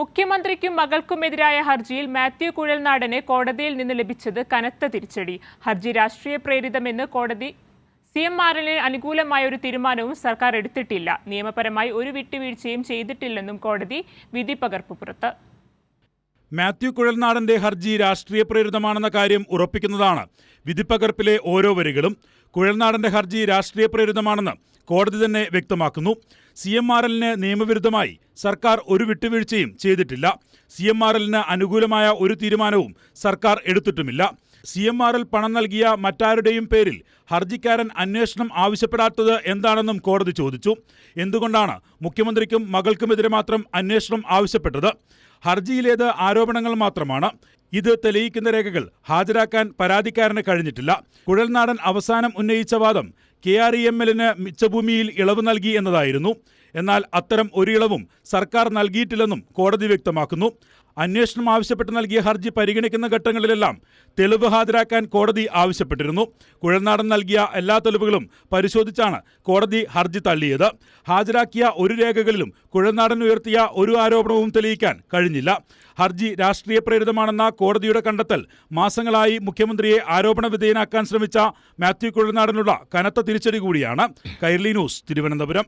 മുഖ്യമന്ത്രിക്കും മകൾക്കുമെതിരായ ഹർജിയിൽ മാത്യു കുഴൽനാടന് കോടതിയിൽ നിന്ന് ലഭിച്ചത് കനത്ത തിരിച്ചടി. ഹർജി രാഷ്ട്രീയ പ്രേരിതമെന്ന് കോടതി സി എം ആറിന് അനുകൂലമായ ഒരു തീരുമാനവും സർക്കാർ എടുത്തിട്ടില്ല. നിയമപരമായി ഒരു വിട്ടുവീഴ്ചയും ചെയ്തിട്ടില്ലെന്നും കോടതി വിധി പകർപ്പ് പുറത്ത്. മാത്യു കുഴൽനാടന്റെ ഹർജി രാഷ്ട്രീയ പ്രേരിതമാണെന്ന കാര്യം ഉറപ്പിക്കുന്നതാണ്. വിധിപ്പകർപ്പിലെ ഓരോ വരികളും കുഴൽനാടന്റെ ഹർജി രാഷ്ട്രീയ പ്രേരിതമാണെന്ന് കോടതി തന്നെ വ്യക്തമാക്കുന്നു. സി എം ആർ എല്ലിന് നിയമവിരുദ്ധമായി സർക്കാർ ഒരു വിട്ടുവീഴ്ചയും ചെയ്തിട്ടില്ല. സി എം ആർ എല്ലിന് അനുകൂലമായ ഒരു തീരുമാനവും സർക്കാർ എടുത്തിട്ടുമില്ല. സി എം ആർ എൽ പണം നൽകിയ മറ്റാരുടെയും പേരിൽ ഹർജിക്കാരൻ അന്വേഷണം ആവശ്യപ്പെടാത്തത് എന്താണെന്നും കോടതി ചോദിച്ചു. എന്തുകൊണ്ടാണ് മുഖ്യമന്ത്രിക്കും മകൾക്കുമെതിരെ മാത്രം അന്വേഷണം ആവശ്യപ്പെട്ടത്? ഹർജിയിലേത് ആരോപണങ്ങൾ മാത്രമാണ്. ഇത് തെളിയിക്കുന്ന രേഖകൾ ഹാജരാക്കാൻ പരാതിക്കാരന് കഴിഞ്ഞിട്ടില്ല. കുഴൽനാടൻ അവസാനം ഉന്നയിച്ച വാദം കെ ആർ ഇ എം എല്ലിന് മിച്ചഭൂമിയിൽ ഇളവ് നൽകി എന്നതായിരുന്നു എന്നാൽ അത്തരം ഒരു ഇളവും സർക്കാർ നൽകിയിട്ടില്ലെന്നും കോടതി വ്യക്തമാക്കുന്നു. അന്വേഷണം ആവശ്യപ്പെട്ട് നൽകിയ ഹർജി പരിഗണിക്കുന്ന ഘട്ടങ്ങളിലെല്ലാം തെളിവ് ഹാജരാക്കാൻ കോടതി ആവശ്യപ്പെട്ടിരുന്നു. കുഴൽനാടൻ നൽകിയ എല്ലാ തെളിവുകളും പരിശോധിച്ചാണ് കോടതി ഹർജി തള്ളിയത്. ഹാജരാക്കിയ ഒരു രേഖകളിലും കുഴൽനാടൻ ഉയർത്തിയ ഒരു ആരോപണവും തെളിയിക്കാൻ കഴിഞ്ഞില്ല. ഹർജി രാഷ്ട്രീയ പ്രേരിതമാണെന്ന കോടതിയുടെ കണ്ടെത്തൽ മാസങ്ങളായി മുഖ്യമന്ത്രിയെ ആരോപണ വിധേയനാക്കാൻ ശ്രമിച്ച മാത്യു കുഴൽനാടനുള്ള കനത്ത തിരിച്ചടി കൂടിയാണ്. കൈർലി ന്യൂസ് തിരുവനന്തപുരം.